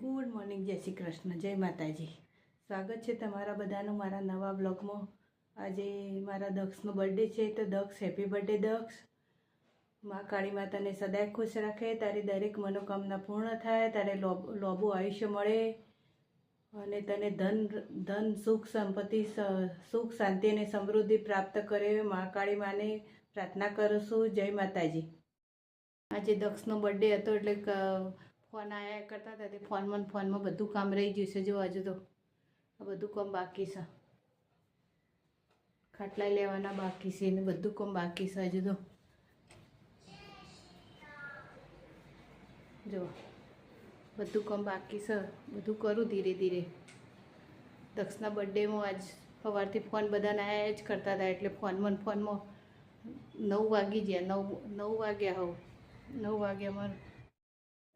Good morning, જય શ્રી કૃષ્ણ, જય માતાજી. સ્વાગત છે તમારા બધાનું મારા નવા બ્લોગમાં. આજે મારા દક્ષનો બર્થડે છે, તો દક્ષ, હેપી બર્થડે દક્ષ. મા કાળી માતાને સદાય ખુશ રાખે, તારી દરેક મનોકામના પૂર્ણ થાય, તારે લોબો આયુષ્ય મળે. અને તને ધન ધન, સુખ, સંપત્તિ સુખ, શાંતિ અને સમૃદ્ધિ પ્રાપ્ત કરે મા કાળી માને પ્રાર્થના કરું છું. જય માતાજી. આજે દક્ષનો બર્થડે હતો એટલે ફોન આયા કરતા હતા તે ફોનમાં ફોનમાં બધું કામ રહી ગયું છે. જો હજુ તો આ બધું કામ બાકી છે. ખાટલા લેવાના બાકી છે ને બધું કામ બાકી છે. હજુ તો જો. બધું કામ બાકી છે. બધું કરું ધીરે ધીરે. દક્ષના બર્થડેમાં આજ સવારથી ફોન બધાને આયા જ કરતા હતા એટલે ફોનમાં ફોનમાં નવ વાગી ગયા. નવ નવ વાગ્યા હોવ. નવ વાગ્યામાં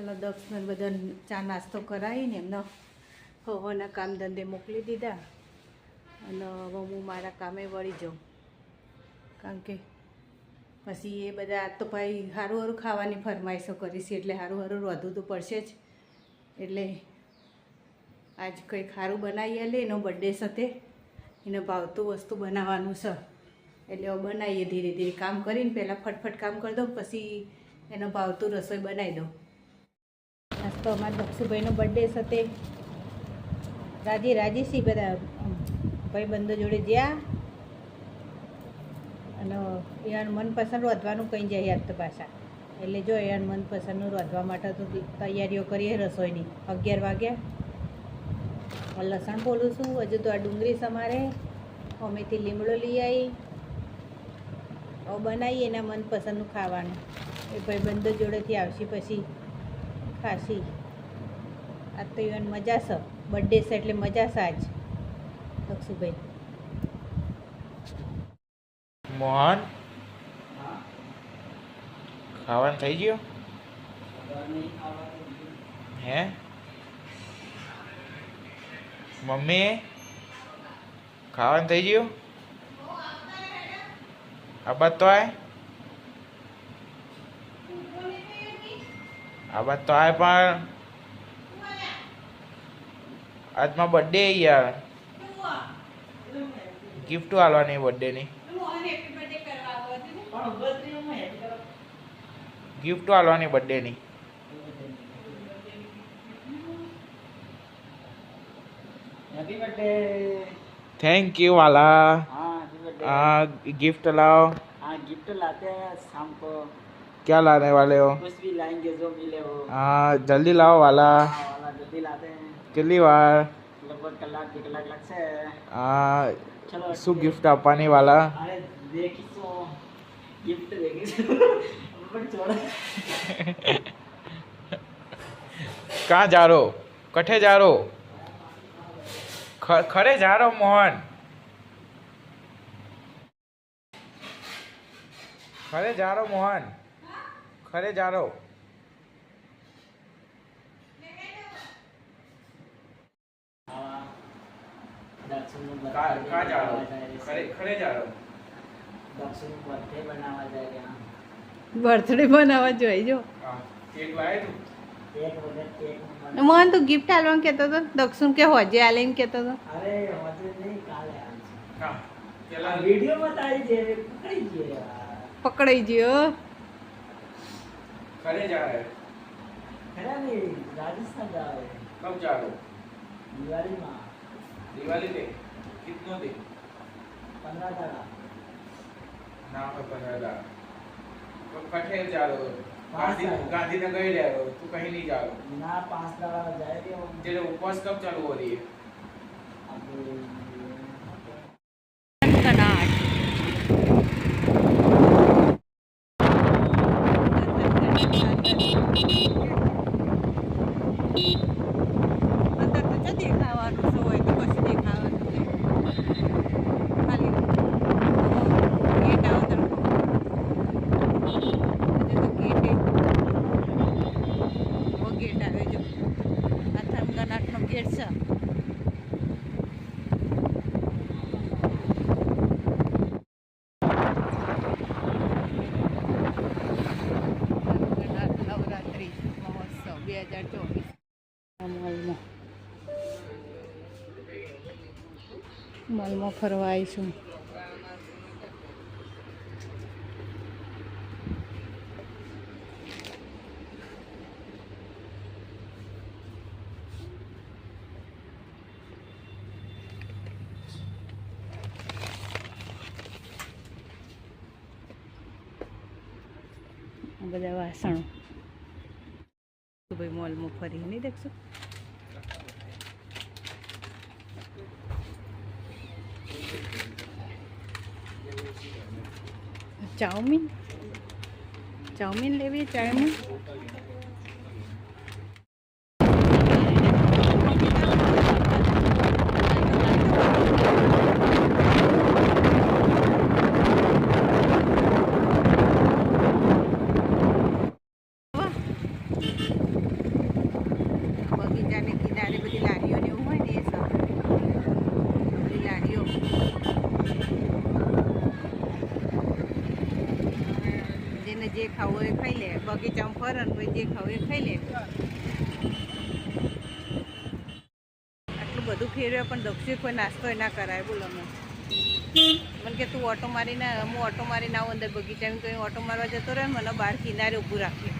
પેલા દક્ષને બધા ચા નાસ્તો કરાવીને એમનો હવાના કામ ધંધે મોકલી દીધા. અને હવે હું મારા કામે વળી જાઉં. કારણ કે પછી એ બધા તો ભાઈ સારું સારું ખાવાની ફરમાઈશો કરી છે, એટલે સારું સારું રોધવું તો પડશે જ. એટલે આજ કંઈક સારું બનાવીએ લે એનો બર્થડે સાથે. એને ભાવતું વસ્તુ બનાવવાનું છે. એટલે હવે બનાવીએ ધીરે ધીરે કામ કરીને પહેલાં ફટફટ કામ કરી દઉં, પછી એનો ભાવતું રસોઈ બનાવી દઉં. તો અમારા દક્ષુભાઈનો બર્થડે સાથે રાજી રાજી સી બધા ભાઈબંધો જોડે જ્યાં. અને એનું મનપસંદ રોધવાનું કંઈ જાય યાદ પાછા. એટલે જો એનું મનપસંદનું રોધવા માટે તો તૈયારીઓ કરીએ રસોઈની. અગિયાર વાગ્યા. લસણ બોલું છું. હજુ તો આ ડુંગળી સમારે અમેથી લીમડો લઈ આવી હવે બનાવીએ એના મનપસંદનું ખાવાનું. એ ભાઈબંધો જોડેથી આવશે પછી ખાસી. આ તો ઇવન મજા છે બર્થડે છે એટલે મજા છે આજ. દક્ષુભાઈ મોહન? ખાવાનું થઈ ગયું? હે? મમ્મી? ખાવાનું થઈ ગયું? આ બાદ તો આય આવાજ તો આવે પણ આજમાં બર્થડે યાર. ગિફ્ટ આલવાની બર્થડેની ગિફ્ટ આલવાની બર્થડેની થેન્ક યુ વાલા. હા ગિફ્ટ લાવો. હા ગિફ્ટ લાતે શામ गिफ्ट लाते हैं शाम को क्या लाने वाले हो कुछ भी लाएंगे जो मिले वो आ जल्दी लाओ वाला हाँ वाला जल्दी लाते हैं કેટલી વાર लगभग कलाक બે કલાક લાગશે આ ચલો શું ગિફ્ટ આપવાની વાલા અરે દેખીશું ગિફ્ટ દેખીશું પણ છોડો કાં જારો કઠે જારો ખ- ખરે જારો મોહન ખરે જારો મોહન birthday બનાવવા જાય બર્થડે બનાવવા જોઈ જો. હા કેક લાય તું? મોહન તું ગિફ્ટ આલવાનું કહેતો હતો દક્ષુણ કે હોજે આલે એમ કહેતો હતો અરે હોજે નહીં કાલે આ વીડિયો બતાવી છે પકડી ગયો પકડાઈ ગયો. खड़े जा रहे खड़ा नहीं राजस्थान जा रहे कब जा रहे हो? दिवाली माँ। दिवाली पे? कितनों दिन? पंद्रह दाड़ा ना पर पंद्रह दाड़ा तो कठे जा रहे हो। गांधी गांधीनगर ही रह रहे हो। तू कहीं नहीं जा रहे हो? ना पाँच दाड़ा जाएगी तेरे उपवास कब चालू हो रही है? अब Thank you. મોલમાં ફરવા આવીશું બધા વાસણો. ભાઈ મોલમાં ફરી નહીં દેખશો? চাউমিন চাউমিন নেবে চাউমিন ખાવું હોય ખાઈ લે. બગીચામાં ફરે હોય જે ખાવું એ ખાઈ લે. આટલું બધું ફેરવ્યા પણ દક્ષિણ કોઈ નાસ્તો એ ના કરાય. બોલો અમે મને કે તું ઓટો મારીને હું ઓટો મારીને આવું અંદર બગીચામાં. કંઈ ઓટો મારવા જતો રહે મને બહાર કિનારે ઊભું રાખે.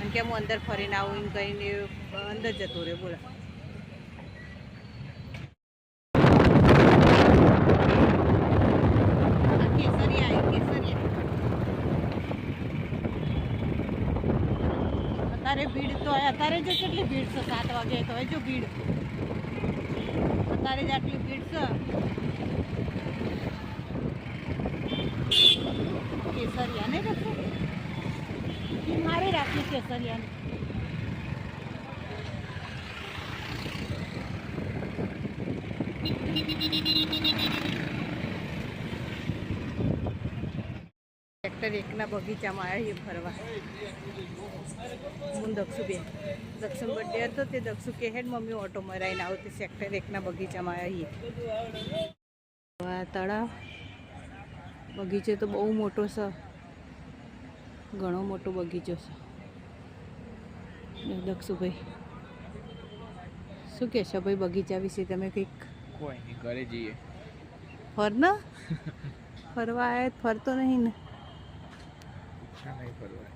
અને કે હું અંદર ફરીને આવું, એમ કહીને અંદર જતો રહે. બોલો આ કેસરિયા આવ્યું, કેસરિયા. અત્યારે ભીડ તો અત્યારે જો કેટલી ભીડ છે? સાત વાગે તો જો ભીડ. અત્યારે જ આટલી ભીડ છે. કેસરિયા ને રખો મારે રાખી કેસરિયાને. સેક્ટર એકના બગીચામાં આવ્યા ફરવા. હું દક્ષુબેન. દક્ષુ બર્થડે હતો તે દક્ષુ કે હેડ મમ્મી ઓટો મરાઈને આવો. તે સેક્ટર એકના બગીચામાં આવીએ આ તળાવ. બગીચો તો બહુ મોટો છે ઘણો મોટો બગીચો છે દક્ષુભાઈ શું કહેશો ભાઈ બગીચા વિશે? તમે કંઈક કોઈ નહીં ઘરે જઈએ. ફર ન ફરવા આવ્યા ફરતો નહીં ને ઈચ્છા નહીં ફરવા ફરીએ છીએ દક્ષુભાઈ બગીચામાં ફરીએ છીએ બરાબર નહીં ફરવાય.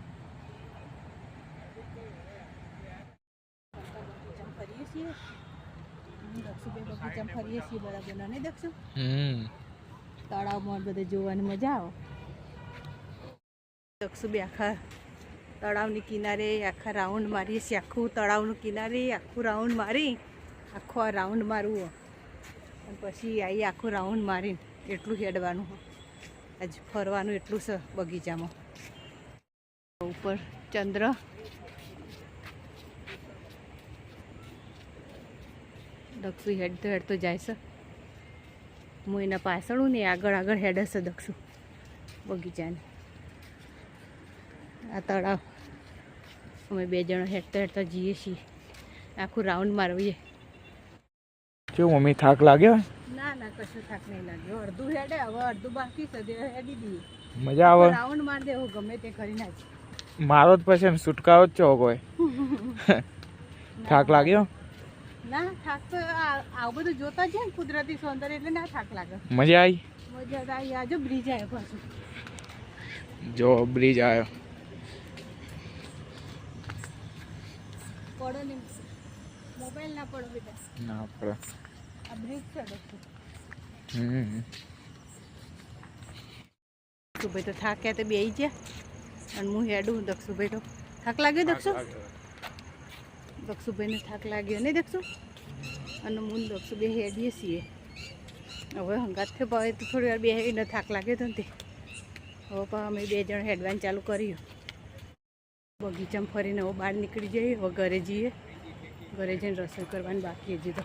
તળાવમાં બધે જોવાની મજા આવે. દક્ષુ બે આખા તળાવની કિનારે આખા રાઉન્ડ મારીએ છીએ. આખું તળાવનું કિનારે આખું રાઉન્ડ મારી આખો આ રાઉન્ડ મારવું અને પછી આવી આખું રાઉન્ડ મારીને એટલું હેડવાનું આજ ફરવાનું એટલું છે બગીચામાં. ઉપર ચંદ્ર. દક્ષુ હેડતો હેડતો જાય છે. હું એના પાછળ ને આગળ આગળ હેડ હશે દક્ષુ બગીચાને. આ તળાવ. અમે બે જણા હેડતા હેડતા જઈએ છીએ. આખું રાઉન્ડ મારવીએ. કેવું મમ્મી થાક લાગ્યો? ના ના કશું થાક નહીં લાગ્યો. અડધું હેડે હવે અડધું બાકી છે હેડી દઈએ. મજા આવે. રાઉન્ડ માર દેવું ગમે તે કરી નાખ. મારો જ પછી એમ છુટકારો જ છો કોઈ. થાક લાગ્યો? ના થાક તો આ- આવું બધું જોતા છે ને કુદરતી સૌંદર્ય એટલે ના થાક લાગે. મજા આવી મજા આવી આજો બ્રિજ આવ્યો પાછું. જો બ્રિજ આવ્યો પડો ને મોબાઈલ ના પડો બેટા. ના પડે. આ બ્રિજ છે હમ. તો તો થાક્યા તો બેસી ગયા? અને હું હેડું દક્ષુભાઈ તો થાક લાગ્યો દક્ષુ? દક્ષુભાઈને થાક લાગ્યો નહીં દક્ષુ? અને હું ને દક્ષુ બે હેડીએ છીએ. હવે હંગાત થયો ભાવે તો થોડી વાર બે હેડીને થાક લાગ્યો હતો ને તે. હવે પણ અમે બે જણ હેડવાન ચાલુ કર્યું. બગીચામાં ફરીને હવે બહાર નીકળી જઈએ હવે ઘરે જઈએ. ઘરે જઈને રસોઈ કરવાની બાકી હજી તો.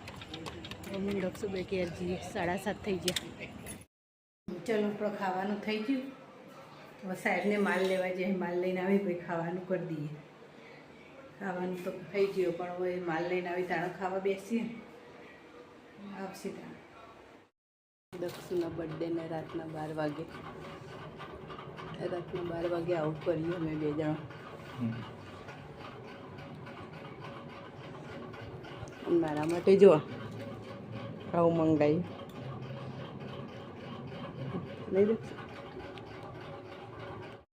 હવે હું દક્ષુ બે ઘેર જઈએ સાડા સાત થઈ ગયા. ચલો આપણે ખાવાનું થઈ ગયું. હવે સાહેબને માલ લેવા જઈએ, માલ લઈને આવી પછી ખાવાનું કરી દઈએ. ખાવાનું તો થઈ ગયો, પણ હવે માલ લઈને આવી તાણો ખાવા બેસીએ. આવશે તાણ. દક્ષુના બર્થડેને રાતના બાર વાગે. રાતના બાર વાગે આવું કરીએ અમે બે જણા. મારા માટે જો આવું મંગાવી નહીં દક્ષ